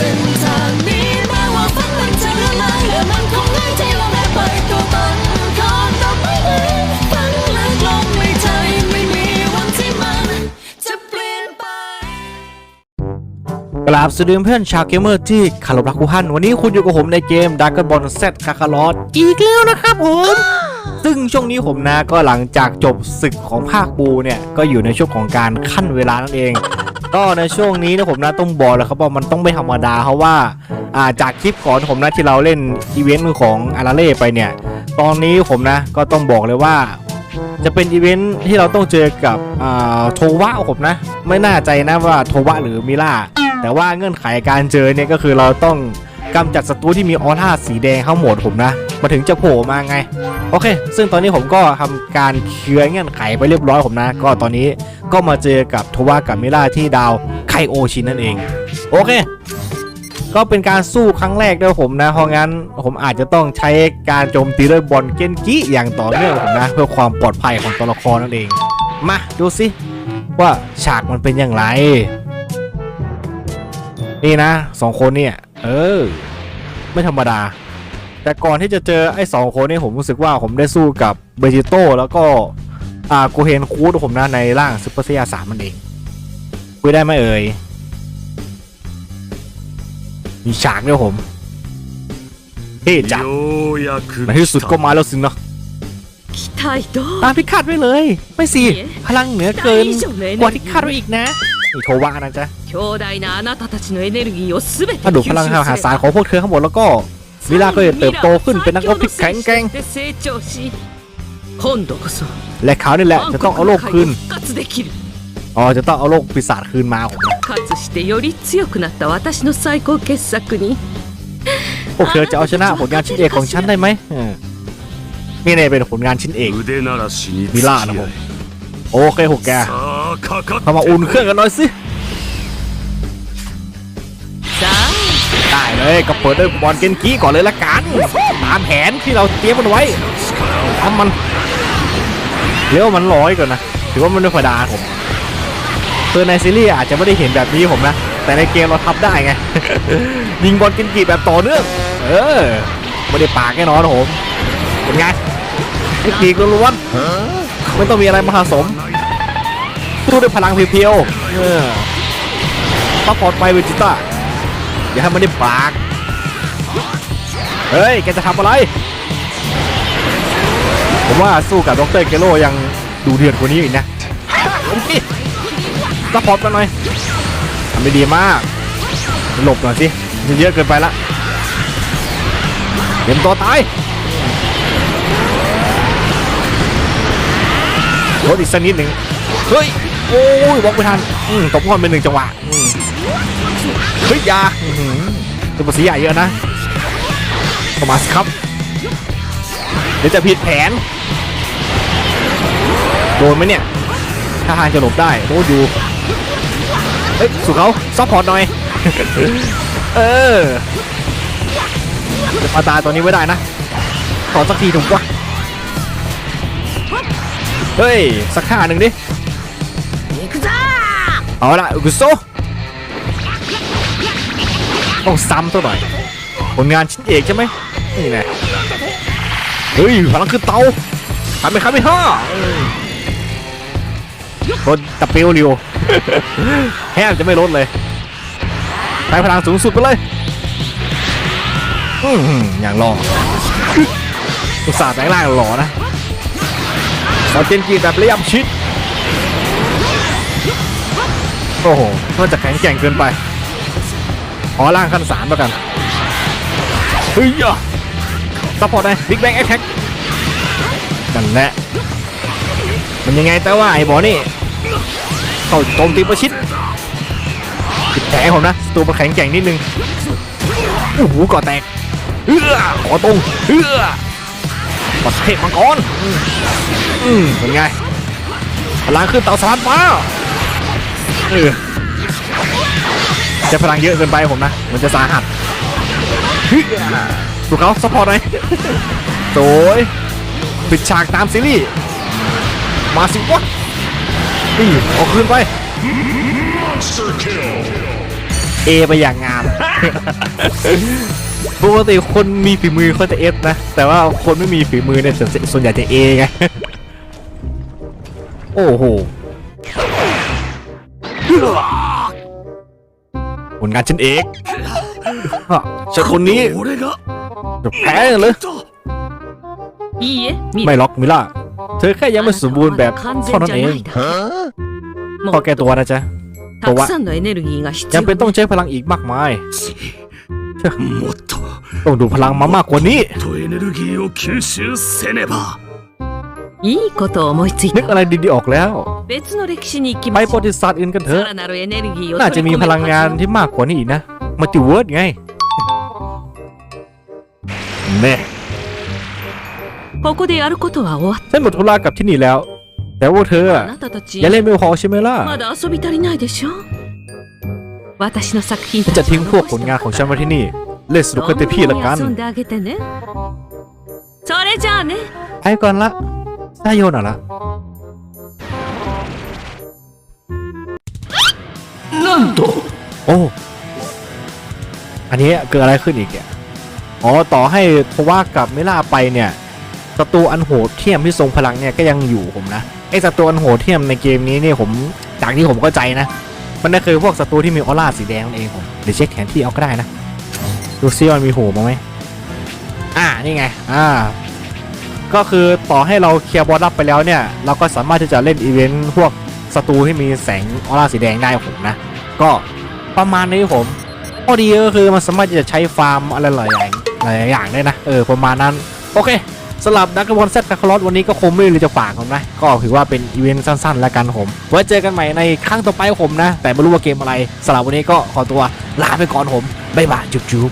ส้นทางนี้แม้ว่าฝันมันจะละลายและมันคงง่ายที่เราได้ไปตัวตนของดอกไม้นั้นฝันลึกลงในใจไม่มีวันที่มันจะเปลี่ยนไป กราบสวัสดีเพื่อนชาวเกมเมอร์ที่คารพรักทุกท่านวันนี้คุณอยู่กับผมในเกมดักกันบอลเซตคาคาร์ลอสอีกแล้วนะครับผม ซึ่งช่วงนี้ผมนะก็หลังจากจบศึกของภาคบูเนี่ย ก็อยู่ในช่วงของการขั้นเวลานั่นเอง ก็ในช่วงนี้นะผมนะต้องบอกเลยครับว่ามันต้องไม่ธรรมดาเพราะว่าาจากคลิปก่อนผมนะที่เราเล่นอีเวนต์ของอาราเล่ไปเนี่ย ตอนนี้ผมนะก็ต้องบอกเลยว่า จะเป็นอีเวนต์ที่เราต้องเจอกับโทวะผมนะ ไม่น่าใจนะว่าโทวะหรือมิล่าแต่ว่าเงื่อนไขการเจอเนี่ยก็คือเราต้อง กำจัดศัตรูที่มีออร่าสีแดงทั้งหมดผมนะมาถึงจะโผล่มาไง โอเค ซึ่งตอนนี้ผมก็ทำการเคลียร์เงื่อนไขไปเรียบร้อยผมนะ ก็ตอนนี้ก็มาเจอกับทวะกับมิล่าที่ดาวไคโอชินนั่นเอง โอเค ก็เป็นการสู้ครั้งแรกด้วยผมนะ เพราะงั้นผมอาจจะต้องใช้การโจมตีด้วยบอลเกนกิอย่างต่อเนื่องผมนะ เพื่อความปลอดภัยของตัวละครนั่นเอง มาดูสิว่าฉากมันเป็นอย่างไร นี่นะสองคนเนี่ย เออ ไม่ธรรมดา แต่ก่อนที่จะเจอไอ้สองคนนี้ผมรู้สึกว่าผมได้สู้กับเบจิโต้แล้วก็อ่ากูเฮนคูดผมนะในร่างซุปเปอร์เซียสามมันเองคุยได้ไหมเอ่ย มีฉากด้วยผมเท่จังในที่สุดก็มาแล้วสินะตามที่คาดไว้เลย ไม่สิ พลังเหนือเกินกว่าที่คาดไว้อีกนะ มีโทวานะจ๊ะถ้าดูพลังมหาศาลของพวกเธอทั้งหมดแล้วก็วิลาก็จะเติบโตขึ้นเป็นนักรบที่แข็งแกร่งและเขานี่แหละจะต้องเอาโลกคืนอ๋อจะต้องเอาโลกปีศาจคืนมาผมพวกเธอจะเอาชนะผลงานชิ้นเอกของฉันได้ไหมนี่นี่เป็นผลงานชิ้นเอกวิลานะผมโอเคหกแก เข้ามาอุ่นเครื่องกันหน่อยสิได้เลยก็เปิดด้วยบอลเกนกี้ก่อนเลยละกันตามแผนที่เราเตรียมมันไว้ทำมันเรียกว่ามันร้อยก่อนนะถือว่ามันไม่ธรรมดาผมคือในซีรีส์อาจจะไม่ได้เห็นแบบนี้ผมนะ แต่ในเกมเราทำได้ไง ยิงบอลเกนกีแบบต่อเนื่อง เออ ไม่ได้ปากแน่นอนนะผม เป็นไงเทคนิคล้วนๆไม่ต้องมีอะไรมหาสม สู้ด้วยพลังเพียวๆเออซัพพอร์ตไปเวจิต้าอย่าให้มันได้ปาก เฮ้ย แกจะทำอะไร ผมว่าสู้กับดรเกโรยังดูเดือดกว่านี้อีกนะลงสิซัพพอร์ตกันหน่อยทำได้ดีมาก หลบหน่อยสิมันเยอะเกินไปละเตรียมตัวตายรถอีกสักนิดหนึ่งเฮ้ย โอ้ยบล็อกไม่ทันตบก่อนเป็นหนึ่งจังหวะอืมเฮ้ยยาจะมาสีใหญ่เยอะนะประมาสครับ เดี๋ยวจะผิดแผน โดนไหมเนี่ย ถ้าหางจะหลบได้โดนอยู่เฮ้ยสู่เขาซัพพอร์ตหน่อย เออจะาตาตัวนี้ไว้ได้นะ ขอสักทีถูกปะเฮ้ย สักห้าหนึ่งดิ เอาละอุกุโซต้องซ้ำตัวหน่อยผลงานชิ้นเอกใช่ไหมนี่แน่เฮ้ยพลังคือเตาทำไปครับไม่ห้าลดตะเปียวเร็วแทบจะไม่ลดเลยใช้พลังสูงสุดไปเลยอย่างรออุตส่าห์แต่งร่างหล่อนะขอเจนจีแบบระยำชิด โอ้โหก็จะแข็งแกร่งเกินไป ขอล่างขั้นสามแล้วกัน เฮ้ยอะซัพพอร์ตไงบิ๊กแบงแอคแท็กกันแหละมันยังไงแต่ว่าไอ้บอนี่เข้าโจมตีประชิดติดแผลผมนะตัวมันแข็งแกร่งนิดนึงโอ้โหก่อแตกเอื้อขอตรงเอื้อปัดเทพมังกรอืมอืมเป็นไงพลังขึ้นเต่าสารฟ้า เออจะพลังเยอะเกินไปผมนะ มันจะสาหัสเฮ้ยดูเขาซัพพอร์ตหน่อยโดยปิดฉากตามซีรีส์ มาสิวะนี่เอาคืนไป เอไปอย่างงาม ปกติคนมีฝีมือเขาจะเอฟนะ แต่ว่าคนไม่มีฝีมือเนี่ยส่วนส่วนใหญ่จะเอไง โอ้โห ผลงานฉันเองฉันคนนี้จะแพ้เลยไม่ล็อกมิล่าเธอแค่ยังไม่สมบูรณ์แบบเท่านั้นเองพอแกตัวนะจ๊ะตัวว่ายังเป็นต้องใช้พลังอีกมากมายต้องดูพลังมามากกว่านี้ いいことを思いつい นึก た อะไรดีๆออกแล้ว 別の歴史に行き ไป まし ประวั ょう ติศาสตร์อื่นกันเถอะ さらなるエネルギーを น่าจะ 取り มี 込め พลังงาน る ที่มากกว่านี้อีกนะมัลติเวิร์สไงแน่ ここでやることは終わっ ฉันหมดธุระกับที่นี่แล้ว แต่ว่าเธอ た อะ あなたたち อย่าเล่นไม่พอใช่ไหมล่ะ まだ遊び足りないでしょ私の作品 ฉันจะทิ้งพวกผลงานของฉันไว้ที่นี่ เล่นสนุกกันเต็มที่ละกัน 遊んであげてねそれじゃあね ไปก่อนละ ได้โยนเหรอนั่นตัวโอ้ อันนี้เกิดอะไรขึ้นอีกเนี่ยอ๋อ ต่อให้เพราะว่ากับเมล่าไปเนี่ยศัตรูอันโหดเทียมที่ทรงพลังเนี่ยก็ยังอยู่ผมนะไอศัตรูอันโหดเทียมในเกมนี้เนี่ยผมจากที่ผมเข้าใจนะ มันก็คือพวกศัตรูที่มีออร่าสีแดงนั่นเองผมเดี๋ยวเช็คแผนที่เอาก็ได้นะดูซิมันมีโหมไหมอ่านี่ไง อ่า ก็คือต่อให้เราเคลียร์บอสรับไปแล้วเนี่ย เราก็สามารถที่จะเล่นอีเวนต์พวกศัตรูที่มีแสงออร่าสีแดงได้ผมนะ ก็ประมาณนี้ผมข้อดีก็คือมันสามารถที่จะใช้ฟาร์มอะไรหลายอย่างหลายอย่างได้นะ เออ ประมาณนั้น โอเคสำหรับดักกบอลเซตคาร์ลอสวันนี้ก็คงไม่เลยจะฝากผมนะ ก็ถือว่าเป็นอีเวนต์สั้นๆ แล้วกันผมไว้เจอกันใหม่ในครั้งต่อไปผมนะ แต่ไม่รู้ว่าเกมอะไรสำหรับวันนี้ก็ขอตัวลาไปก่อนผมบ๊ายบายจุ๊บ